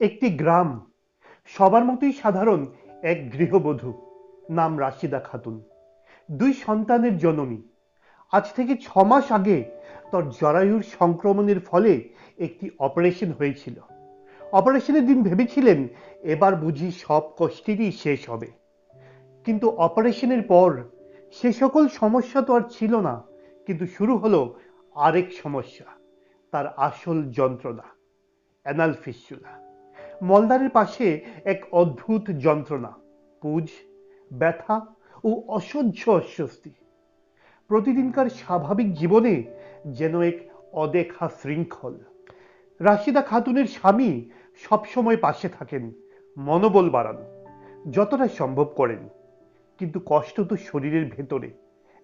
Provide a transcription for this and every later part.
একটি গ্রাম। সবার মতোই সাধারণ এক গৃহবধূ নাম রাশিদা খাতুন। দুই সন্তানের জননী। আজ থেকে ছ মাস আগে তার জরায়ুর সংক্রমণের ফলে একটি অপারেশন হয়েছিল। অপারেশনের দিন ভেবেছিলেন, এবার বুঝি সব কষ্টেরই শেষ হবে। কিন্তু অপারেশনের পর সে সকল সমস্যা তো আর ছিল না, কিন্তু শুরু হলো আরেক সমস্যা, তার আসল যন্ত্রণা অ্যানাল ফিস্চুলা মলদারের পাশে এক অদ্ভুত যন্ত্রণা, পুজ, ব্যথা ও অসহ্য অস্বস্তি। প্রতিদিনকার স্বাভাবিক জীবনে যেন এক অদেখা শৃঙ্খল। রাশিদা খাতুনের স্বামী সবসময় পাশে থাকেন, মনোবল বাড়ান, যতটা সম্ভব করেন। কিন্তু কষ্ট তো শরীরের ভেতরে,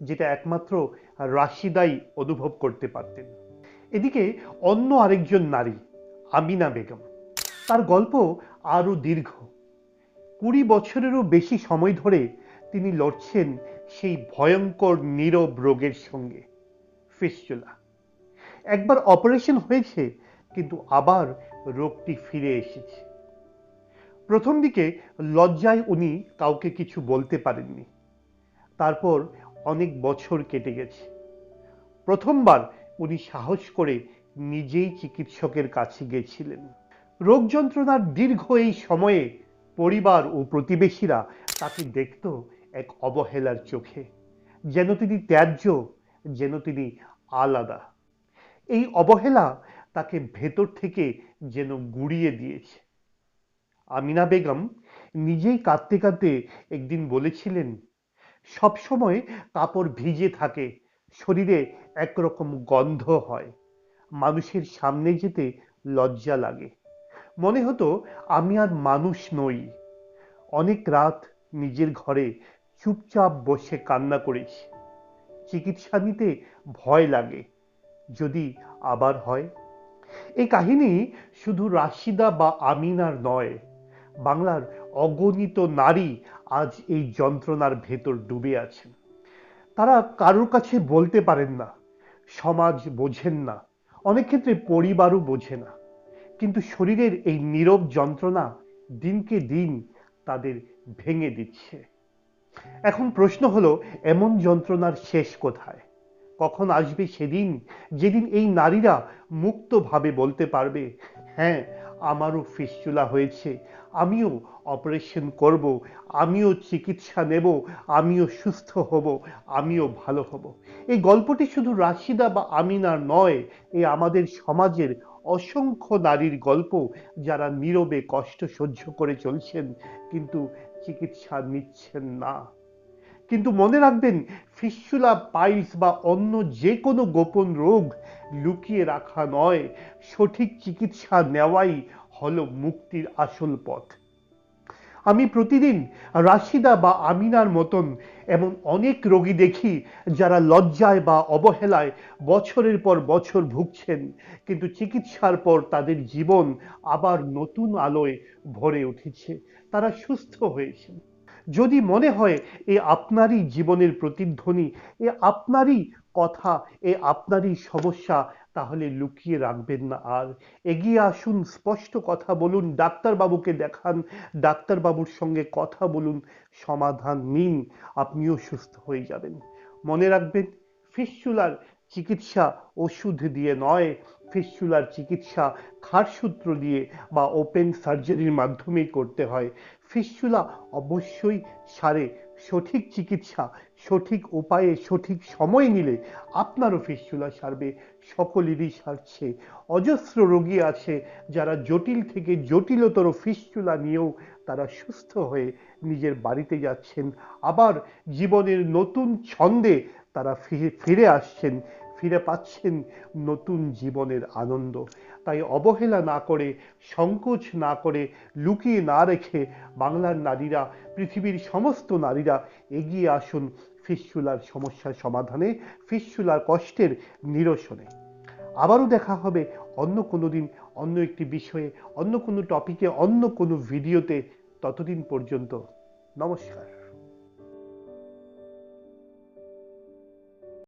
যেটা একমাত্র রাশিদাই অনুভব করতে পারতেন। এদিকে অন্য আরেকজন নারী, আমিনা বেগম। তার গল্প আরও দীর্ঘ। কুড়ি বছরেরও বেশি সময় ধরে তিনি লড়ছেন সেই ভয়ঙ্কর নীরব রোগের সঙ্গে ফিস্চুলা একবার অপারেশন হয়েছে, কিন্তু আবার রোগটি ফিরে এসেছে। প্রথম দিকে লজ্জায় উনি কাউকে কিছু বলতে পারেননি। তারপর অনেক বছর কেটে গেছে। প্রথমবার উনি সাহস করে নিজেই চিকিৎসকের কাছে গেছিলেন। রোগ যন্ত্রণার দীর্ঘ এই সময়ে পরিবার ও প্রতিবেশীরা তাকে দেখত এক অবহেলার চোখে। যেন তিনি ত্যায্য, যেন তিনি আলাদা। এই অবহেলা তাকে ভেতর থেকে যেন গুড়িয়ে দিয়েছে। আমিনা বেগম নিজেই কাঁদতে কাঁদতে একদিন বলেছিলেন সবসময় কাপড় ভিজে থাকে, শরীরে একরকম গন্ধ হয়। মানুষের সামনে যেতে লজ্জা লাগে। মনে হতো আমি আর মানুষ নই। অনেক রাত নিজের ঘরে চুপচাপ বসে কান্না করেছি চিকিৎসা নিতে ভয় লাগে, যদি আবার হয়। এই কাহিনী শুধু রাশিদা বা আমিনার নয়, বাংলার অগণিত নারী আজ এই যন্ত্রণার ভেতর ডুবে আছেন। তারা কারোর কাছে বলতে পারেন না, সমাজ বোঝেন না, অনেক ক্ষেত্রে পরিবারও বোঝে না। কিন্তু শরীরের এই নীরব যন্ত্রণা দিনকে দিন তাদের ভেঙে দিচ্ছে। এখন প্রশ্ন হলো, এমন যন্ত্রণার শেষ কোথায়? কখন আসবে সেদিন? যেদিন এই নারীরা মুক্তভাবে বলতে পারবে হ্যাঁ আমারও ফিস্চুলা হয়েছে, আমিও অপারেশন করব, আমিও চিকিৎসা নেব, আমিও সুস্থ হব, আমিও ভালো হব। এই গল্পটি শুধু রাশিদা বা আমিনার নয়, এ আমাদের সমাজের অসংখ্য নারীর গল্প যারা নীরবে কষ্ট সহ্য করে চলছেন, কিন্তু চিকিৎসা নিচ্ছেন না। কিন্তু মনে রাখবেন ফিস্যুলা পাইলস বা অন্য যে কোনো গোপন রোগ লুকিয়ে রাখা নয়, সঠিক চিকিৎসা নেওয়াই হল মুক্তির আসল পথ। আমি প্রতিদিন রাশিদা বা আমিনার মতন এমন অনেক রোগী দেখি যারা লজ্জায় বা অবহেলায় বছরের পর বছর ভুগছেন, কিন্তু চিকিৎসার পর তাদের জীবন আবার নতুন আলোয় ভরে উঠেছে। তারা সুস্থ হয়েছেন। যদি মনে হয় এ আপনারই জীবনের প্রতিধ্বনি, এ আপনারই কথা, এ আপনারই সমস্যা তাহলে লুকিয়ে রাখবেন না। আর এগিয়ে আসুন, স্পষ্ট কথা বলুন, ডাক্তারবাবুকে দেখান, ডাক্তারবাবুর সঙ্গে কথা বলুন, সমাধান নিন, আপনিও সুস্থ হয়ে যাবেন। মনে রাখবেন ফিস্চুলার চিকিৎসা ওষুধ দিয়ে নয় ফিস্চুলার চিকিৎসা খারসূত্র দিয়ে বা ওপেন সার্জারির মাধ্যমেই করতে হয়। ফিস্চুলা অবশ্যই সারে সঠিক চিকিৎসা, সঠিক উপায়ে, সঠিক সময় নিলে আপনারও ফিসচুলা সারবে, সকলেরই সারছে। অজস্র রোগী আছে যারা জটিল থেকে জটিলতর ফিসচুলা নিয়েও তারা সুস্থ হয়ে নিজের বাড়িতে যাচ্ছেন। আবার জীবনের নতুন ছন্দে তারা ফিরে আসছেন। ফিরে পাচ্ছেন নতুন জীবনের আনন্দ। তাই অবহেলা না করে, সংকোচ না করে, লুকিয়ে না রেখে বাংলার নারীরা, পৃথিবীর সমস্ত নারীরা এগিয়ে আসুন ফিস্চুলার সমস্যার সমাধানে ফিস্চুলার কষ্টের নিরসনে। আবারও দেখা হবে অন্য কোনো দিন, অন্য একটি বিষয়ে, অন্য কোনো টপিকে, অন্য কোনো ভিডিওতে। ততদিন পর্যন্ত নমস্কার।